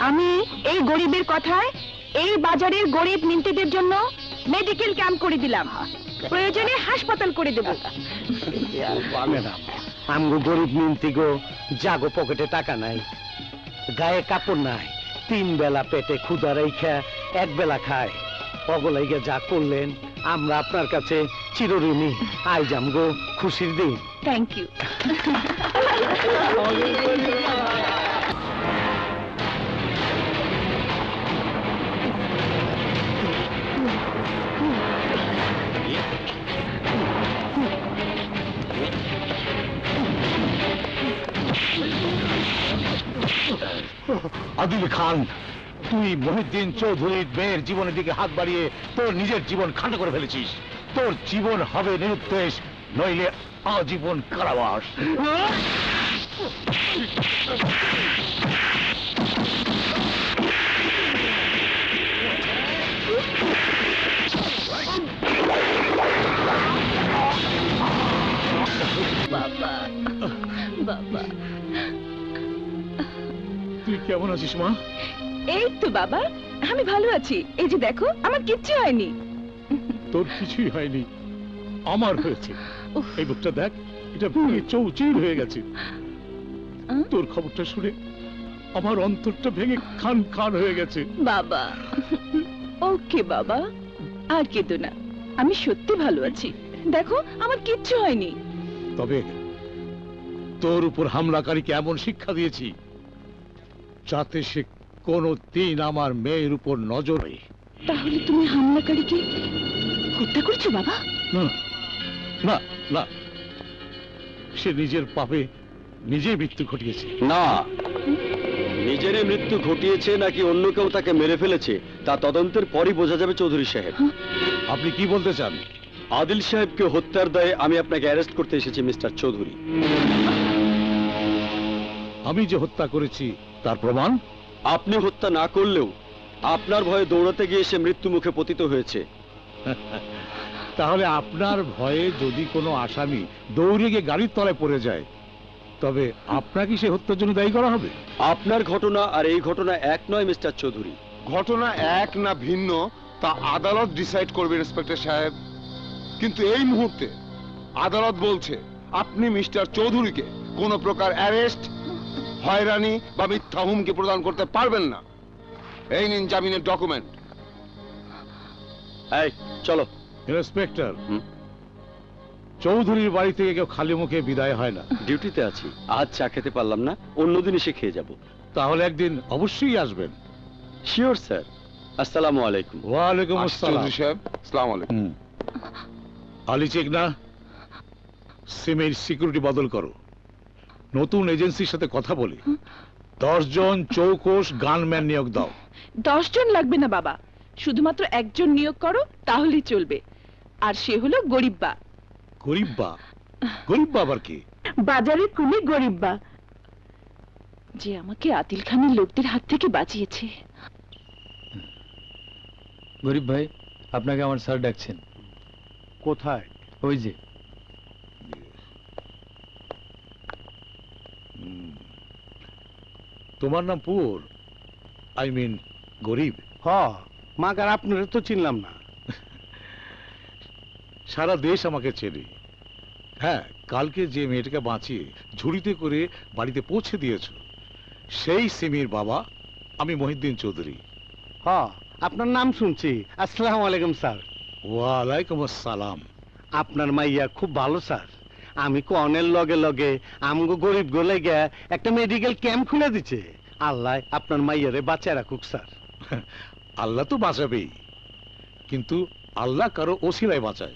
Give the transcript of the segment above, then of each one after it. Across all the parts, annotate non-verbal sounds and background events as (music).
আমি এই গরিবের কথায় এই বাজারের গরিব মিন্তিদের জন্য মেডিকেল ক্যাম্প করে দিলাম। প্রয়োজনে হাসপাতাল করে দেব। ম্যাডাম আমগো গরিব মিনতি গো জাগো পকেটে টাকা নাই। গায়ে কাপড় নাই তিন বেলা পেটে ক্ষুদা রেখা এক বেলা খায়। অগলাইগে যা করলেন আমরা আপনার কাছে চিরঋণী। আই জামগো খুশির দিন। থ্যাংক ইউ (laughs) আদিল খান, তুই মহিউদ্দিন চৌধুরীর মেয়ের জীবনের দিকে হাত বাড়িয়ে তোর নিজের জীবন খাটো করে ফেলেছিস। তোর জীবন হবে নিরুদ্দেশ, নইলে আজীবন কারাবাস। (laughs) কেমন আছিস মা? এই তো বাবা আমি ভালো আছি। এই যে দেখো আমার কিচ্ছু হয়নি। তোর কিছুই হয়নি আমার হয়েছে। এই বুকটা দেখ এটা ভেঙে চৌচির হয়ে গেছে। তোর খবরটা শুনে আমার অন্তরটা ভেঙে খান খান হয়ে গেছে। বাবা ওকে বাবা আর কেঁদো না। আমি সত্যি ভালো আছি। দেখো আমার কিচ্ছু হয়নি। তবে তোর উপর হামলাকারীকে এমন শিক্ষা দিয়েছি যাতে সে কোনো দিন আমার মেয়ের উপর নজর হয় তাহলে তুমি হামলাকারীকে হত্যা করছ বাবা? না না না। সে নিজের পাপে নিজে মৃত্যু ঘটিয়েছে। না। নিজেরই মৃত্যু ঘটিয়েছে নাকি অন্য কেউ তাকে মেরে ফেলেছে তা তদন্তের পরই বোঝা যাবে চৌধুরী সাহেব। আপনি কি বলতে চান? আদিল সাহেবকে হত্যার দায়ে আমি আপনাকে অ্যারেস্ট করতে এসেছি মিস্টার চৌধুরী। আমি যে হত্যা করেছি তার প্রমাণ? আপনি হত্যা না করলেও আপনার ভয়ে দৌড়াতে গিয়ে সে মৃত্যু মুখে পতিত হয়েছে। (laughs) তাহলে আপনার ভয়ে যদি কোনো আসামি দৌড়ে গিয়ে গাড়ির তলায় পড়ে যায় তবে আপনাকে সে হত্যার জন্য দায়ী করা হবে? আপনার ঘটনা আর এই ঘটনা এক নয় মিস্টার চৌধুরী। ঘটনা এক না ভিন্ন তা আদালত ডিসাইড করবে ইন্সপেক্টর সাহেব। কিন্তু এই মুহূর্তে আদালত বলছে আপনি মিস্টার চৌধুরীকে কোনো প্রকার অ্যারেস্ট হয়রানি বা মিথ্যা হুমকি প্রদান করতে পারবেন না। এই নিন জামিনের ডকুমেন্ট। এই চলো। ইন্সপেক্টর চৌধুরীর বাড়ি থেকে কেউ খালি মুখে বিদায় হয় না। ডিউটিতে আছি। আজ চা খেতে পারলাম না অন্যদিন এসে খেয়ে যাব। তাহলে একদিন অবশ্যই আসবেন। শিওর স্যার আসসালামু আলাইকুম। ওয়ালাইকুম আসছি আসসালাম। চৌধুরী সাহেব সালাম আলাইকুম। আলি চেকনা সিমের সিকিউরিটি বদল করো। নতুন এজেন্সির সাথে কথা বলি। দশজন চৌকোষ গানম্যান নিয়োগ দাও। দশজন লাগবে না বাবা। শুধুমাত্র একজন নিয়োগ করো তাহলেই চলবে। আর সে হলো গরিব্বা। গরিব্বা? গরিব্বা আবার কি? বাজারে কুলি গরিব্বা। যে আমাকে আদিল খানের লোকদের হাত থেকে বাঁচিয়েছে। গরিব ভাই আপনাকে আমার স্যার ডাকছেন। কোথায়? ওই যে তোমার নাম পুর? আই মিন গরিব। হ মাগার আপনারা তো চিনলাম না। (laughs) সারা দেশ আমাকে চেনে। হ্যাঁ কালকে যে মেয়েটাকে বাঁচিয়ে ঝুড়িতে করে বাড়িতে পৌঁছে দিয়েছ সেই সিমির বাবা আমি মহিউদ্দিন চৌধুরী। হ আপনার নাম শুনছি। আসসালামু আলাইকুম স্যার। ওয়ালাইকুম আসসালাম। আপনার মাইয়া খুব ভালো স্যার। আমি কনের লগে লগে আমগো গরিব গোলে গে একটা মেডিকেল ক্যাম্প খুলে দিছে। আল্লাহ আপনার মাইয়ারে বাঁচায় রাখুক স্যার। (laughs) আল্লাহ তো বাঁচাবেই। কিন্তু আল্লাহ কারও ওসিলায় বাঁচায়।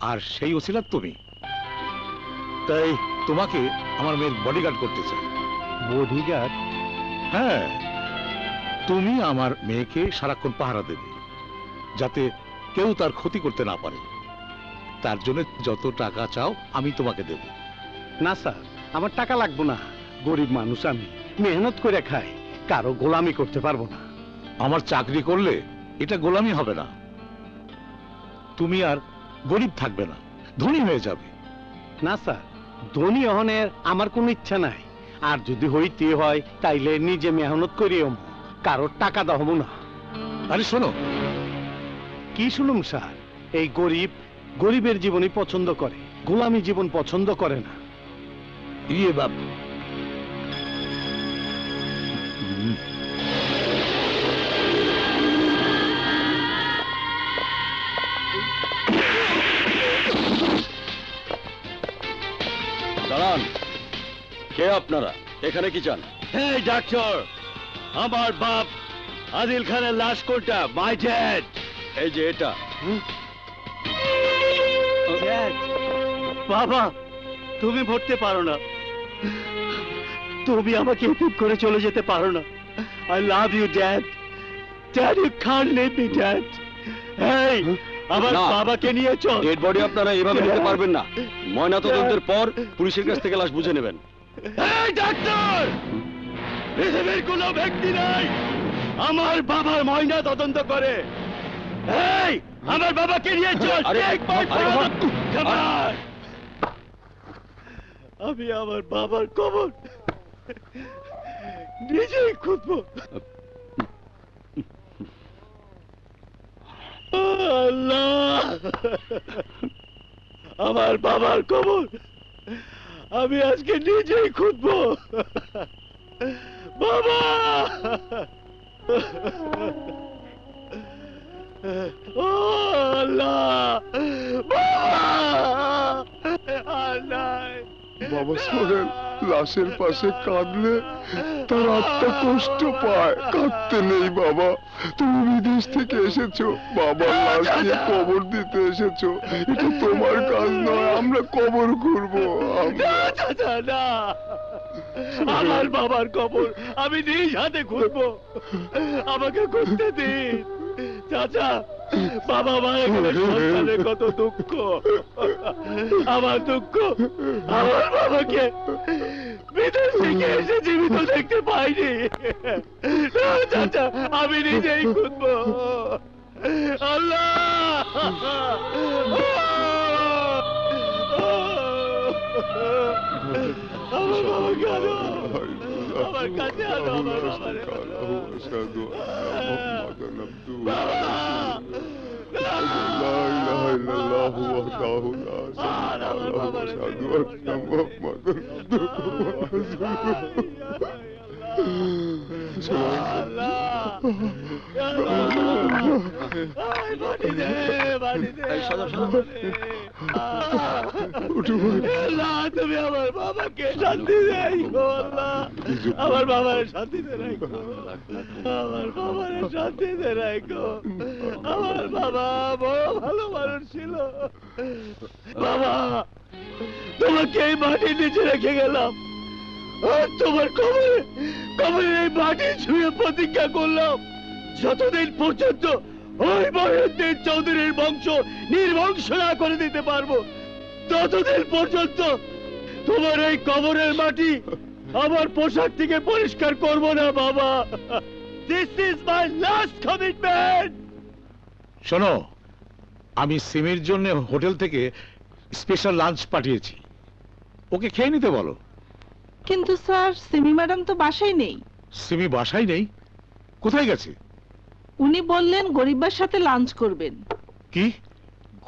আর সেই ওসিলা তুমি। তাই তোমাকে আমার মেয়ের বডিগার্ড করতে চাই। বডিগার্ড হ্যাঁ। তুমি আমার মেয়েকে সারাক্ষণ পাহারা দেবে যাতে কেউ তার ক্ষতি করতে না পারে। তার জন্য যত টাকা চাও আমি তোমাকে দেব। না স্যার আমার টাকা লাগবো না। গরিব মানুষ আমি মেহনত করে খাই। কারও গোলামি করতে পারব না। আমার চাকরি করলে এটা গোলামি হবে না। তুমি আর গরিব থাকবে না ধনী হয়ে যাবে। না স্যার ধনী হনের আমার কোনো ইচ্ছা নাই। আর যদি হইতে হয় তাইলে নিজে মেহনত করিও কারোর টাকা দহব না। আরে শোনো। কি শুনুম স্যার? এই গরিব গরিবের জীবনই পছন্দ করে গোলামী জীবন পছন্দ করে না। ইয়ে বাপ। দাঁড়ান। কে আপনারা? এখানে কি চান? এই ডাক্তার আমার বাপ আদিল খানের লাশ কোনটা? My dad. এই যে এটা। বাবা তুমি ভরতে পারো না। তুমি আমাকে এতিম করে চলে যেতে পারো না। I love you dad dad you can't leave me dad এই আমার বাবাকে নিয়ে চল। ডেড বডি আপনারা এভাবে নিতে পারবেন না। ময়না তদন্তের পর পুলিশের কাছ থেকে লাশ বুঝে নেবেন। এই ডাক্তার! পৃথিবীর কোনো ব্যক্তি নাই। আমার বাবার ময়না তদন্ত করে। এই আমার বাবাকে নিয়ে চল. আমি আমার বাবার কবর নিজেই খুঁজবো। আল্লাহ! আমার বাবার কবর আমি আজকে নিজেই খুঁজবো। বাবা! বাবা! লাশের পাশে কাঁদলে তার আত্মা কষ্ট পায়। কাঁদতে নেই বাবা। তুমি বিদেশ থেকে এসেছ। বাবার লাশ নিয়ে কবর দিতে এসেছ। এটা তোমার কাজ নয় আমরা কবর করব আমরা না, আমার বাবার কবর আমি নিজ হাতে খুলবো আমাকে করতে দিন। চাচা, বাবা মায়ের গেলে সন্তানের কত দুঃখ। আমার দুঃখ, আমার বাবাকে বিদেশ থেকে এসে জীবিত দেখতে পাইনি। চাচা, আমি নিজেই খুঁজবো। আল্লাহ! আমার বাবাকে আনো। আমার কাছে আমার বাবারে তুমি আমার বাবাকে শান্তি দেয় আল্লাহ। আমার বাবার আমার বাবার আমার বাবা বড় ভালো মানুষ ছিল। বাবা, তোমাকে এই মাটির নিচে রেখে গেলাম। তোমার এই মাটি ছুঁয়ে প্রতিজ্ঞা করলাম। যতদিন পর্যন্ত ওই মহিউদ্দিন চৌধুরীর বংশ নির্বংশ না করে দিতে পারব, ততদিন পর্যন্ত তোমার এই কবরের মাটি আমার পোশাক থেকে পরিষ্কার করব না বাবা। This is my last commitment শোনো আমি সিমির জন্য হোটেল থেকে স্পেশাল লাঞ্চ পাঠিয়েছি। ওকে খেয়ে নিতে বলো। কিন্তু স্যার সিমি ম্যাডাম তো বাসায় নেই। সিমি বাসায় নেই? কোথায় গেছে? উনি বললেন গরিববার সাথে লাঞ্চ করবেন। কি?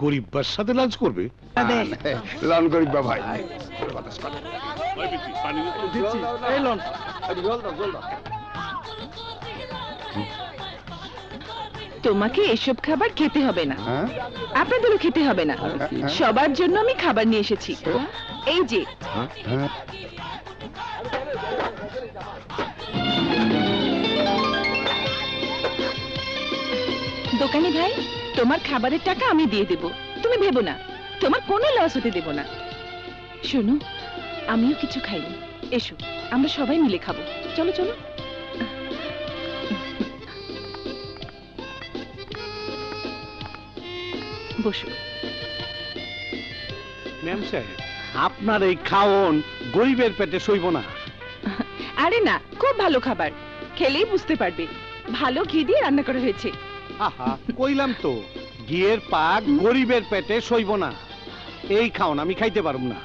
গরিববার সাথে লাঞ্চ করবে? লাল গরিব ভাই। তোমাকে এসব খাবার খেতে হবে না। হ্যাঁ? আপনাদেরও খেতে হবে না। সবার জন্য আমি খাবার নিয়ে এসেছি। এই যে। হ্যাঁ। দোকানি ভাই তোমার খাবারের টাকা আমি দিয়ে দেব। তুমি ভেবো না তোমার কোনো লস হতে দেব না। শোনো আমিও কিছু খাইনি এসো আমরা সবাই মিলে খাব। চলো চলো। বসো। ম্যাম সাহেব আপনার এই খাওন গরিবের পেটে সইব না। আরে না খুব ভালো খাবার। খেলেই বুঝতে পারবে। ভালো ঘি দিয়ে রান্না করা হয়েছে। আহা কইলাম তো গিয়ের পাক গরিবের পেটে সইব না। এই খাওন আমি খাইতে না।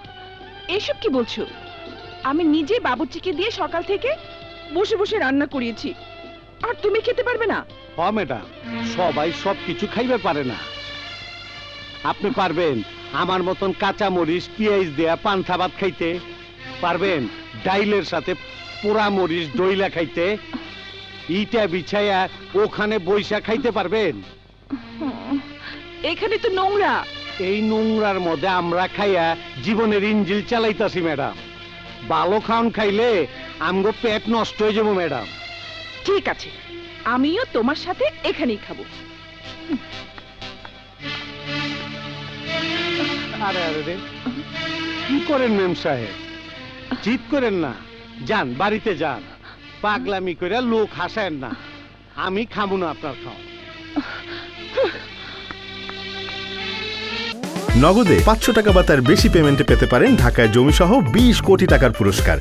এসব কি বলছো? আমি নিজে বাবুর্চিকে দিয়ে সকাল থেকে বসে বসে রান্না করিয়েছি। আর তুমি খেতে পারবে না। হ ম্যাডাম সবাই সব কিছু খাইবে পারে না। আপনি পারবেন আমার মতন কাঁচা মরিচ পেঁয়াজ দেয়া পান্থা ভাত খাইতে। পারবেন ডাইলের সাথে পোড়া মরিচ দইলা খাইতে। ইটা বিছাইয়া ওখানে বৈশা খাইতে পারবেন? এখানে তো নোংরা। এই নোংরার মধ্যে আমরা খাইয়া জীবনের ইঞ্জিল চালাইতাছি ম্যাডাম। ভালো খাওন খাইলে আমগো পেট নষ্ট হয়ে যাব ম্যাডাম। ঠিক আছে আমিও তোমার সাথে এখানেই খাব। আরে আরে রে কি করেন ম্যাম সাহেব? চিত করেন না। যান বাড়িতে যান। পাগলামি করে লোক হাসেন না। আমি খাব না আপনার খাওয়া। নগদে পাঁচশো টাকা বা তার বেশি পেমেন্টে পেতে পারেন ঢাকায় জমি সহ বিশ কোটি টাকার পুরস্কার।